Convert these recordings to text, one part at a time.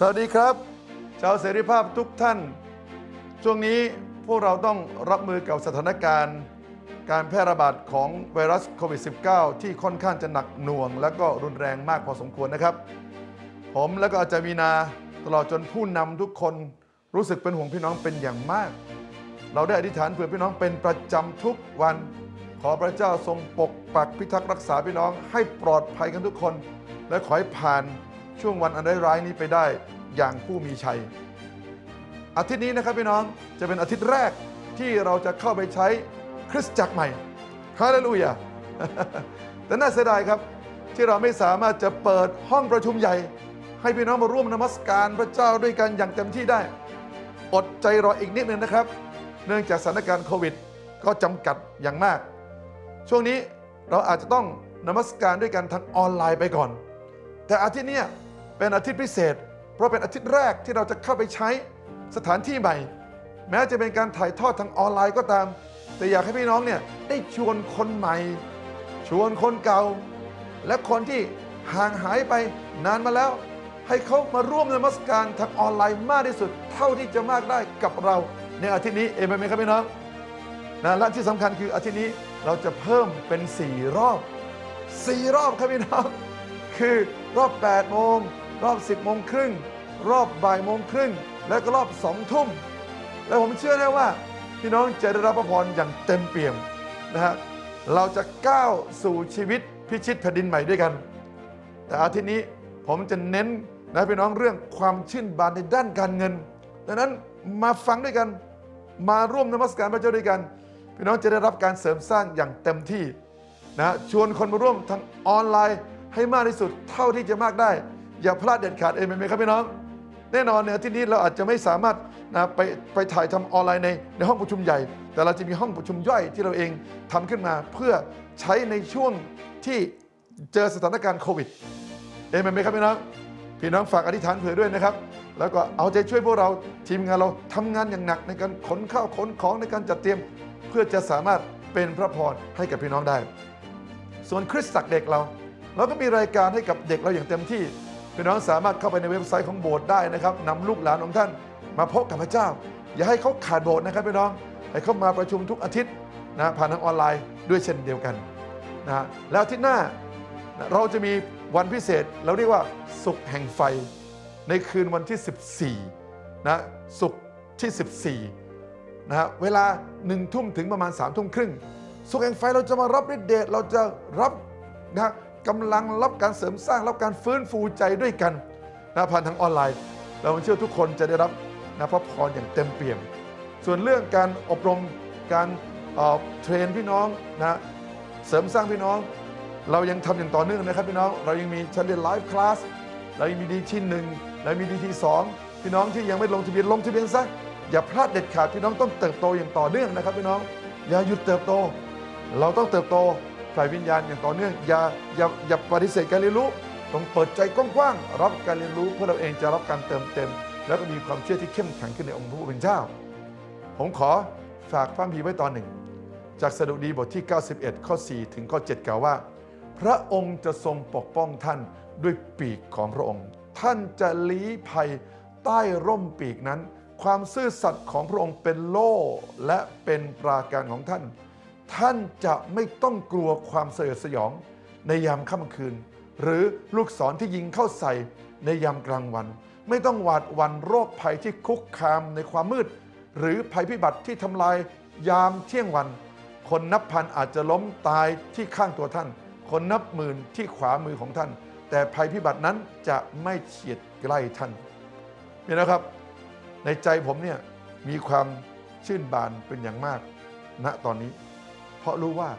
สวัสดีครับ ชาวเสรีภาพทุกท่าน ช่วงนี้พวกเราต้องรับมือกับสถานการณ์ การแพร่ระบาดของไวรัสโควิด -19 ที่ค่อนข้างจะหนักหน่วง และก็รุนแรงมากพอสมควรนะครับ ผมและก็อาจารย์มีนาตลอดจนผู้นำทุกคนรู้สึกเป็นห่วงพี่น้องเป็นอย่างมาก เราได้อธิษฐานเผื่อพี่น้องเป็นประจำทุกวัน ขอพระเจ้าทรงปกปักพิทักษ์รักษาพี่น้องให้ปลอดภัยกันทุกคน และขอให้ผ่าน ช่วงวันอันร้ายนี้ไปได้อย่างผู้มีชัย อาทิตย์นี้นะครับพี่น้องจะเป็นอาทิตย์แรกที่เราจะเข้าไปใช้คริสตจักรใหม่ฮาเลลูยาแต่น่าเสียดายครับที่เราไม่สามารถจะเปิดห้องประชุมใหญ่ ให้พี่น้องมาร่วมนมัสการพระเจ้าด้วยกันอย่างเต็มที่ได้ อดใจรออีกนิดนึงนะครับ เนื่องจากสถานการณ์โควิด ก็จำกัดอย่างมาก ช่วงนี้เราอาจจะต้องนมัสการด้วยกันทางออนไลน์ไปก่อน แต่อาทิตย์นี้ เป็นอาทิตย์พิเศษ เพราะเป็นอาทิตย์แรกที่เราจะเข้าไปใช้สถานที่ใหม่ แม้จะเป็นการถ่ายทอดทางออนไลน์ก็ตาม แต่อยากให้พี่น้องเนี่ยได้ชวนคนใหม่ ชวนคนเก่า และคนที่ห่างหายไปนานมาแล้ว ให้เขามาร่วมในมัสการทางออนไลน์มากที่สุด เท่าที่จะมากได้กับเราในอาทิตย์นี้เอเมนไหมครับพี่น้องนะและที่สำคัญคืออาทิตย์นี้เราจะเพิ่มเป็น 4 รอบ 4 รอบครับพี่น้องคือรอบ 8 โมง รอบ 10โมงครึ่งรอบบ่ายโมงครึ่งและก็รอบ2ทุ่ม และผมเชื่อแน่ว่า พี่น้องจะได้รับพระพรอย่างเต็มเปี่ยมนะฮะเราจะก้าวสู่ชีวิตพิชิตแผ่นดินใหม่ด้วยกัน แต่อาทิตย์นี้ผมจะเน้นนะพี่น้องเรื่องความชื่นบานในด้านการเงินดังนั้นมาฟังด้วยกัน มาร่วมนมัสการพระเจ้าด้วยกัน พี่น้องจะได้รับการเสริมสร้างอย่างเต็มที่นะชวนคนมาร่วมทางออนไลน์ให้มากที่สุดเท่าที่จะมากได้ อย่าพลาดเด็ดขาดเองไหมครับพี่น้อง แน่นอนในอาทิตย์นี้เราอาจจะไม่สามารถนะไปไปถ่ายทำออนไลน์ในในห้องประชุมใหญ่ แต่เราจะมีห้องประชุมย่อยที่เราเองทำขึ้นมาเพื่อใช้ในช่วงที่เจอสถานการณ์โควิดเอเมไหมครับพี่น้องพี่น้องฝากอธิษฐานเผื่อด้วยนะครับ แล้วก็เอาใจช่วยพวกเราทีมงานเราทำงานอย่างหนักในการขนข้าวขนของในการจัดเตรียม เพื่อจะสามารถเป็นพระพรให้กับพี่น้องได้ ส่วนคริสตจักรเด็กเรา เราก็มีรายการให้กับเด็กเราอย่างเต็มที่ พี่น้องสามารถเข้าไปในเว็บไซต์ของโบสถ์ได้นะครับนำลูกหลานของท่านมาพบกับพระเจ้า อย่าให้เขาขาดโบสถ์นะครับพี่น้องให้เขามาประชุมทุกอาทิตย์นะผ่านทางออนไลน์ด้วยเช่นเดียวกันนะแล้วทิตย์หน้าเราจะมีวันพิเศษเราเรียกว่าสุขแห่งไฟ ในคืนวันที่ 14นะสุขที่ 14นะฮะเวลาหนึ่งทุ่มถึงประมาณ3ามทุ่มครึ่งสุขแห่งไฟเราจะมารับฤทธิ์เดชเราจะรับนะ กำลังรับการเสริมสร้างรับการฟื้นฟูใจด้วยกันนะผ่านทางออนไลน์ เราเชื่อทุกคนจะได้รับนะพระพรอย่างเต็มเปี่ยม ส่วนเรื่องการอบรมการเทรนพี่น้องนะเสริมสร้างพี่น้อง เรายังทำอย่างต่อเนื่องนะครับพี่น้องเรายังมีชั้นเรียนไลฟ์คลาสเรายังมีดีที่หนึ่งเรามีดีที่สองพี่น้องที่ยังไม่ลงทะเบียนลงทะเบียนซะอย่าพลาดเด็ดขาดพี่น้องต้องเติบโตอย่างต่อเนื่องนะครับพี่น้องอย่าหยุดเติบโต เราต้องเติบโต ฝ่ายวิญญาณอย่างต่อเนื่องอย่าอย่าอย่าปฏิเสธการเรียนรู้ต้องเปิดใจกว้างๆรับการเรียนรู้เพื่อเราเองจะรับการเติมเต็ม แล้วก็มีความเชื่อที่เข้มแข็งขึ้นในองค์พระผู้เป็นเจ้า ผมขอฝากพระคัมภีไว้ตอนหนึ่ง จากสดุดีบทที่ 91 ข้อ 4 ถึงข้อ 7 กล่าวว่า พระองค์จะทรงปกป้องท่านด้วยปีกของพระองค์ ท่านจะลี้ภัยใต้ร่มปีกนั้น ความซื่อสัตย์ของพระองค์เป็นโล่และเป็นปราการของท่าน ท่านจะไม่ต้องกลัวความสยดสยองในยามค่ำคืน หรือลูกศรที่ยิงเข้าใส่ในยามกลางวัน ไม่ต้องหวาดหวั่นโรคภัยที่คุกคามในความมืด หรือภัยพิบัติที่ทำลายยามเที่ยงวัน คนนับพันอาจจะล้มตายที่ข้างตัวท่าน คนนับหมื่นที่ขวามือของท่าน แต่ภัยพิบัตินั้นจะไม่เฉียดใกล้ท่านนี่นะครับ ในใจผมเนี่ยมีความชื่นบานเป็นอย่างมากณตอนนี้ ราะรู้ว่า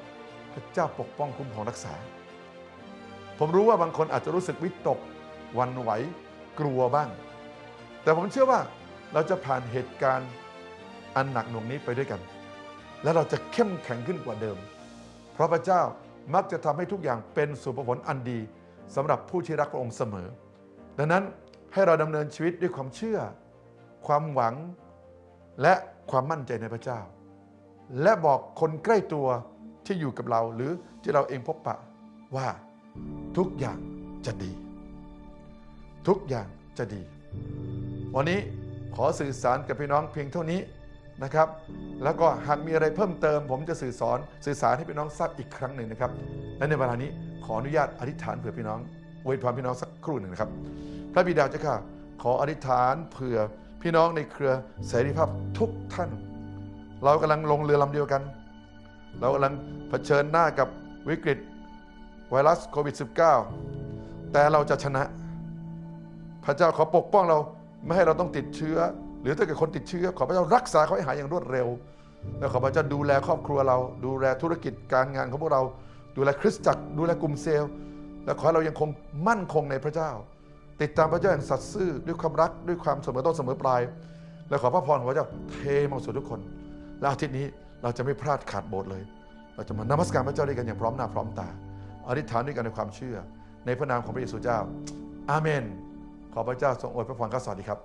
พระเจ้าปกป้องคุ้มครองรักษา ผมรู้ว่าบางคนอาจจะรู้สึกวิตกวันไหวกลัวบ้าง แต่ผมเชื่อว่าเราจะผ่านเหตุการณ์อันหนักหน่วงนี้ไปด้วยกัน และเราจะเข้มแข็งขึ้นกว่าเดิม เพราะพระเจ้ามักจะทำให้ทุกอย่างเป็นสุภผลอันดีสำหรับผู้ที่รักพระองค์เสมอ ดังนั้นให้เราดำเนินชีวิตด้วยความเชื่อ ความหวัง และความมั่นใจในพระเจ้า และบอกคนใกล้ตัวที่อยู่กับเราหรือที่เราเองพบปะว่าทุกอย่างจะดี ทุกอย่างจะดี วันนี้ขอสื่อสารกับพี่น้องเพียงเท่านี้นะครับ แล้วก็หากมีอะไรเพิ่มเติม ผมจะสื่อสอนสื่อสารให้พี่น้องทราบอีกครั้งหนึ่งนะครับ และในเวลานี้ขออนุญาตอธิษฐานเผื่อพี่น้องอวยพรพี่น้องสักครู่หนึ่งนะครับ พระบิดาเจ้าข้าขออธิษฐานเผื่อพี่น้องในเครือเสรีภาพทุกท่าน เรากำลังลงเรือลำเดียวกัน เรากำลังเผชิญหน้ากับวิกฤตไวรัสโควิด -19 แต่เราจะชนะ พระเจ้าขอปกป้องเราไม่ให้เราต้องติดเชื้อ หรือถ้าเกิดคนติดเชื้อ ขอพระเจ้ารักษาเขาให้หายอย่างรวดเร็ว และขอพระเจ้าดูแลครอบครัวเรา ดูแลธุรกิจการงานของพวกเรา ดูแลคริสตจักร ดูแลกลุ่มเซลล์ และขอให้เรายังคงมั่นคงในพระเจ้า ติดตามพระเจ้าอย่างสัตย์ซื่อด้วยความรักด้วยความเสมอต้นเสมอปลาย และขอพระพรของพระเจ้าเทมาสู่ทุกคน และอาทิตย์นี้เราจะไม่พลาดขาดโบสถ์เลย เราจะมานมัสการพระเจ้าด้วยกันอย่างพร้อมหน้าพร้อมตา อธิษฐานด้วยกันในความเชื่อ ในพระนามของพระเยซูเจ้า อาเมน ขอพระเจ้าทรงอวยพระพรข้าสวัสดีครับ